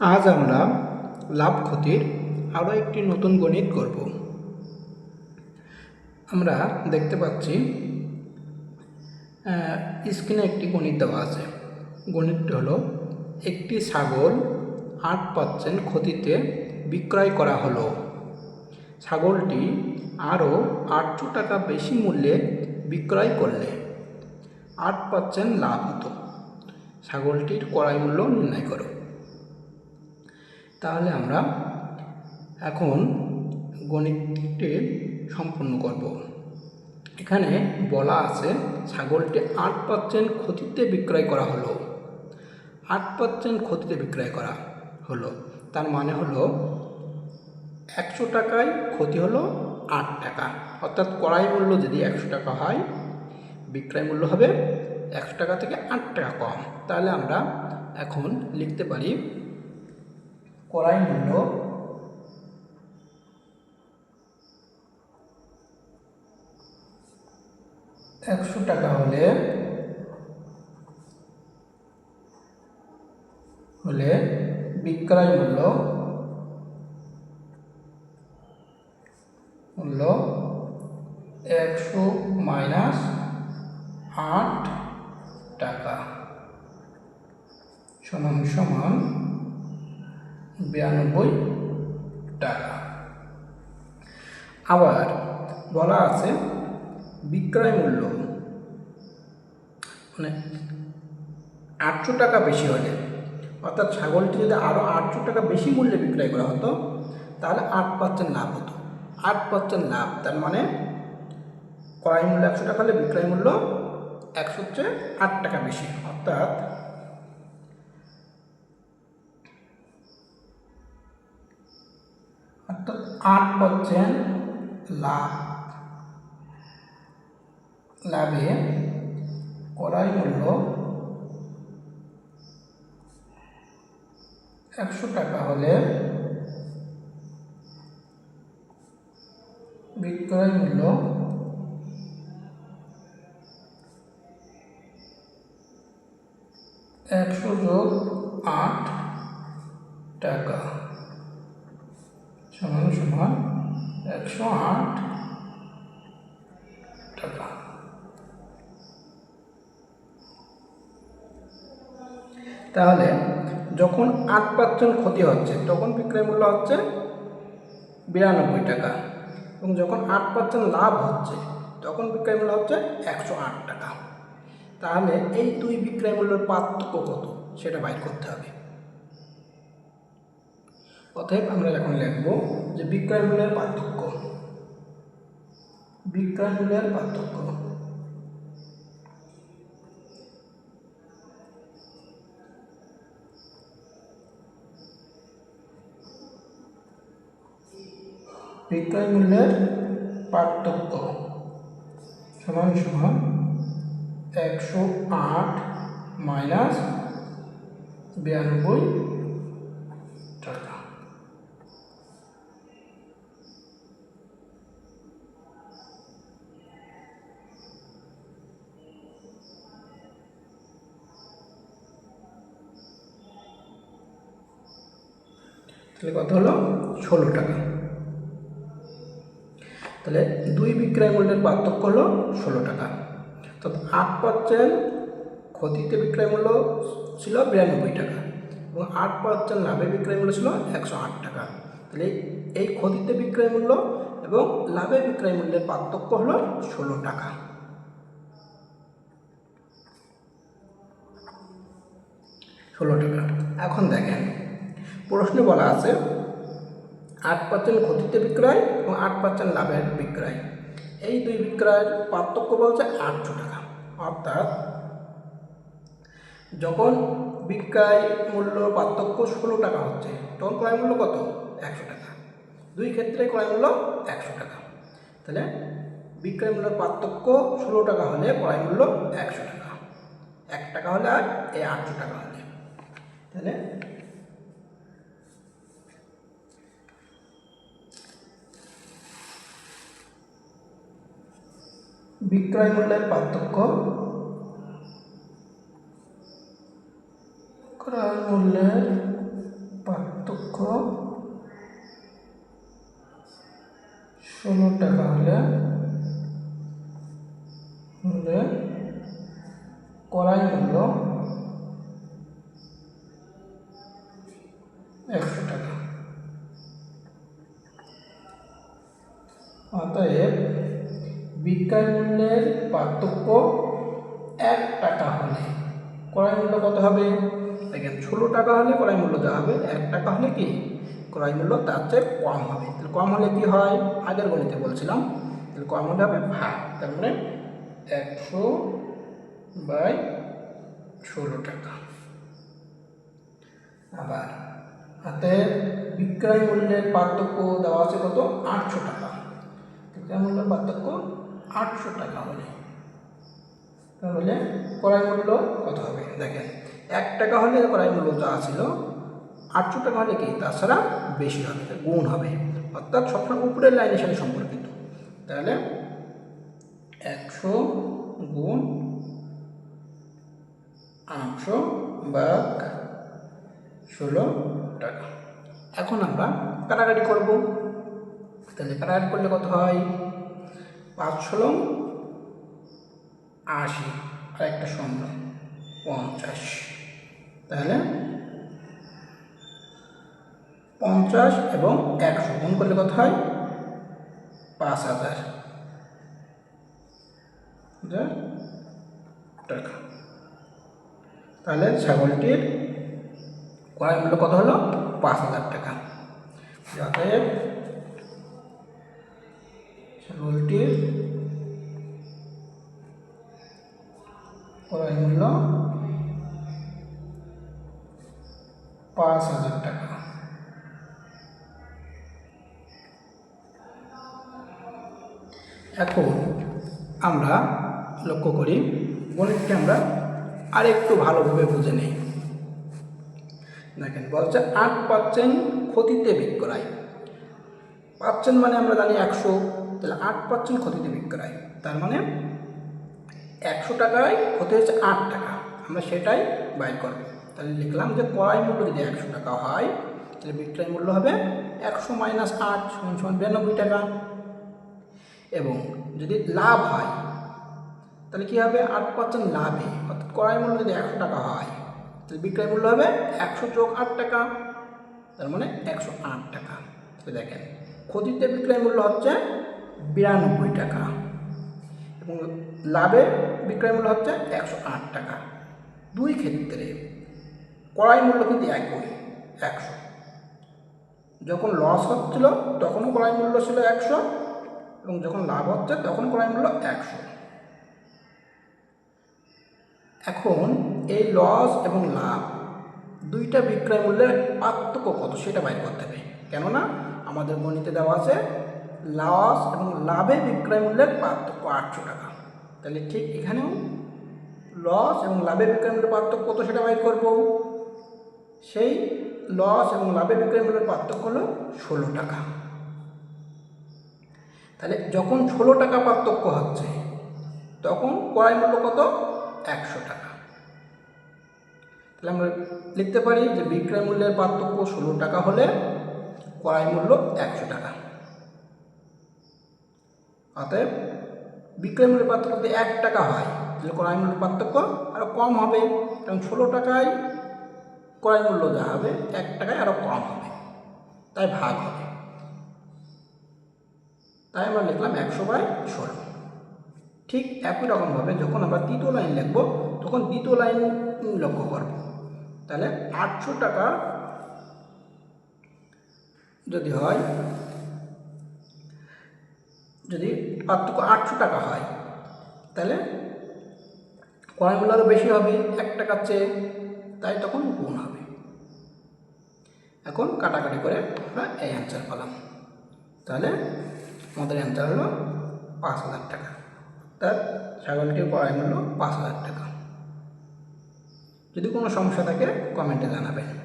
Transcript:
আজ আমরা লাভ ক্ষতির আরও একটি নতুন গণিত করব। আমরা দেখতে পাচ্ছি স্ক্রিনে একটি গণিত দেওয়া আছে। গণিতটি হলো, একটি ছাগল আট পার্সেন্ট ক্ষতিতে বিক্রয় করা হলো। ছাগলটি আরও আটশো টাকা বেশি মূল্যে বিক্রয় করলে আট পার্সেন্ট লাভ হতো। ছাগলটির ক্রয় মূল্য নির্ণয় করো। তাহলে আমরা এখন গণিতটি সম্পন্ন করব। এখানে বলা আছে ছাগলটি আট পার্সেন্ট ক্ষতিতে বিক্রয় করা হলো। আট পার্সেন্ট ক্ষতিতে বিক্রয় করা হলো। তার মানে হলো একশো টাকায় ক্ষতি হলো আট টাকা। অর্থাৎ কড়াই মূল্য যদি একশো টাকা হয়, বিক্রয় মূল্য হবে একশো টাকা থেকে আট টাকা কম। তাহলে আমরা এখন লিখতে পারি ক্রয় মূল্য একশো টাকা হলে হলে বিক্রয় মূল্য মূল্য একশো মাইনাস আট টাকা। সমান সমান বিরানব্বই টাকা। আবার বলা আছে বিক্রয় মূল্য মানে আটশো টাকা বেশি হলে, অর্থাৎ ছাগলটি যদি আরও আটশো টাকা বেশি মূল্যে বিক্রয় করা হতো, তাহলে আট পার্সেন্ট লাভ হতো। আট পার্সেন্ট লাভ, তার মানে ক্রয় মূল্য একশো টাকা হলে বিক্রয় মূল্য একশো হচ্ছে আট টাকা বেশি। অর্থাৎ আট পার্সেন্ট লাভ লাভে ক্রয় মূল্য একশো টাকা হলে বিক্রয় মূল্য একশো যোগ আট টাকা। সমান সমান একশো আট টাকা। তাহলে যখন আট পার্সেন্ট ক্ষতি হচ্ছে, তখন বিক্রয় মূল্য হচ্ছে বিরানব্বই টাকা। এবং যখন আট পার্সেন্ট লাভ হচ্ছে, তখন বিক্রয় মূল্য হচ্ছে একশো আট টাকা। তাহলে এই দুই বিক্রয় মূল্যের পার্থক্য কত? সেটা বাইর করতে হবে। অতএব আমরা এখন লিখব যে বিক্রয় মূল্যের পার্থক্য। বিক্রয় মূল্যের পার্থক্য। বিক্রয় মূল্যের পার্থক্য। সমান সমান একশো আট মাইনাস বিরানব্বই টাকা তাহলে কত হলো? ষোলো টাকা। তাহলে দুই বিক্রয় মূল্যের পার্থক্য হলো ষোলো টাকা। তো আট পার্সেন্ট ক্ষতিতে বিক্রয় মূল্য ছিল বিরানব্বই টাকা এবং আট পার্সেন্ট লাভে বিক্রয় মূল্য ছিল একশো আট টাকা। তাহলে এই ক্ষতিতে বিক্রয় মূল্য এবং লাভে বিক্রয় মূল্যের পার্থক্য হলো ষোলো টাকা। ষোলো টাকা। এখন দেখেন প্রশ্নে বলা আছে, আট পার্সেন্ট ক্ষতিতে বিক্রয় এবং আট পার্সেন্ট লাভের বিক্রয়। এই দুই বিক্রয়ের পার্থক্য বলছে আটশো টাকা। অর্থাৎ যখন বিক্রয় মূল্য পার্থক্য ষোলো টাকা হচ্ছে, তখন ক্রয় মূল্য কত? একশো টাকা। দুই ক্ষেত্রে ক্রয় মূল্য একশো টাকা। তাহলে বিক্রয় মূল্যের পার্থক্য ষোলো টাকা হলে ক্রয় মূল্য একশো টাকা। এক টাকা হলে আর এই আটশো টাকা হলে। তাহলে বিক্রয় মূল্যের পার্থক্য? ক্রয় মূল্যের পার্থক্য ষোলো টাকা হলে হলে করাই মূল্য একশো টাকা। অতএব বিক্রয় মূল্যের পার্থক্য এক টাকা হলে ক্রয় মূল্য কত হবে? দেখেন, ষোলো টাকা হলে ক্রয় মূল্য দেওয়া হবে, এক টাকা হলে কি? ক্রয় মূল্য তার চেয়ে কম হবে। তাহলে কম হলে কি হয়? আগের গণিতে বলছিলাম। তাহলে কম হলে হবে ভাগ। তার মানে একশো বাই ষোলো টাকা। আবার হাতে বিক্রয় মূল্যের পার্থক্য দেওয়া আছে কত? আটশো টাকা। বিক্রয় মূল্যের পার্থক্য আটশো টাকা হলে তাহলে ক্রয় মূল্য কত হবে? দেখেন, এক টাকা হলে ক্রয় মূল্য যা ছিল, আটশো টাকা হলে কি? তাছাড়া বেশি হবে গুণ হবে। অর্থাৎ সবসময় উপরের লাইনের সাথে সম্পর্কিত। তাহলে একশো গুণ আটশো বা ষোলো টাকা। এখন আমরা কাটাকাটি করব। তাহলে কাটাকাটি করলে কত হয়? পাঁচ ষোলো আশি আর একটা শূন্য পঞ্চাশ। তাহলে পঞ্চাশ এবং একশো গুণ করলে কত হয়? পাঁচ হাজার। হাজার টাকা। তাহলে ছাগলটির ক্রয় মূল্য কত হলো? পাঁচ হাজার টাকা। অতএব ছাগলটির ক্রয় মূল্য পাঁচ হাজার টাকা। এখন আমরা লক্ষ্য করি, গণিতকে আমরা আরেকটু ভালোভাবে বুঝে নেই। দেখেন, বলছে আট পার্সেন্ট ক্ষতিতে বিক্রয়। পার্সেন্ট মানে আমরা জানি একশো তাহলে আট পার্সেন্ট ক্ষতিতে বিক্রয় তার মানে একশো টাকায় ক্ষতি হচ্ছে আট টাকা। আমরা সেটাই বাইর করব। তাহলে লিখলাম যে ক্রয় মূল্য যদি একশো টাকা হয়, তাহলে বিক্রয় মূল্য হবে একশো মাইনাস আট সমান সমান বিরানব্বই টাকা। এবং যদি লাভ হয়, তাহলে কী হবে? আট পার্সেন্ট লাভে। অর্থাৎ ক্রয় মূল্য যদি একশো টাকা হয়, তাহলে বিক্রয় মূল্য হবে একশো যোগ আট টাকা। তার মানে একশো আট টাকা। তাহলে দেখেন, ক্ষতিতে বিক্রয় মূল্য হচ্ছে বিরানব্বই টাকা। এবং লাভে বিক্রয় মূল্য হচ্ছে একশো আট টাকা। দুই ক্ষেত্রে ক্রয় মূল্য কিন্তু একই, একশো। যখন লস হচ্ছিল, তখনও ক্রয় মূল্য ছিল একশো, এবং যখন লাভ হচ্ছে, তখন ক্রয় মূল্য একশো। এখন এই লস এবং লাভ দুইটা বিক্রয় মূল্যের পার্থক্য কত, সেটা বাইর করতে হবে। কেননা, আমাদের গণিতে দেওয়া আছে লস এবং লাভে বিক্রয় মূল্যের পার্থক্য আটশো টাকা। তাহলে ঠিক এখানেও লস এবং লাভের বিক্রয় মূল্যের পার্থক্য কত সেটা বাইর করব? সেই লস এবং লাভের বিক্রয় মূল্যের পার্থক্য হলো ষোলো টাকা। তাহলে যখন ষোলো টাকা পার্থক্য হচ্ছে, তখন ক্রয় মূল্য কত? একশো টাকা। তাহলে আমরা লিখতে পারি যে বিক্রয় মূল্যের পার্থক্য ষোলো টাকা হলে ক্রয় মূল্য একশো টাকা। অতএব বিক্রয় মূল্যের পার্থক্য যদি এক টাকা হয়, তাহলে ক্রয় মূল্যের পার্থক্য আরও কম হবে। কারণ ষোলো টাকায় ক্রয় মূল্য যা হবে, এক টাকায় আরও কম হবে। তাই ভাগ হবে। তাই আমরা লিখলাম একশো বাই ষোলো। ঠিক একই রকমভাবে যখন আমরা তৃতীয় লাইন লিখব, তখন দ্বিতীয় লাইন লক্ষ্য করব। তাহলে আটশো টাকা যদি হয় যদি পার্থক্য আটশো টাকা হয়, তাহলে ক্রয় আরও বেশি হবে, এক টাকার চেয়ে, তাই তখন গুণ হবে। এখন কাটাকাটি করে আমরা এই অ্যান্সার পেলাম। তাহলে আমাদের অ্যান্সার হলো পাঁচ হাজার টাকা। তার ছাগলটির ক্রয় মূল্য পাঁচ হাজার টাকা। যদি কোনো সমস্যা থাকে কমেন্টে জানাবেন।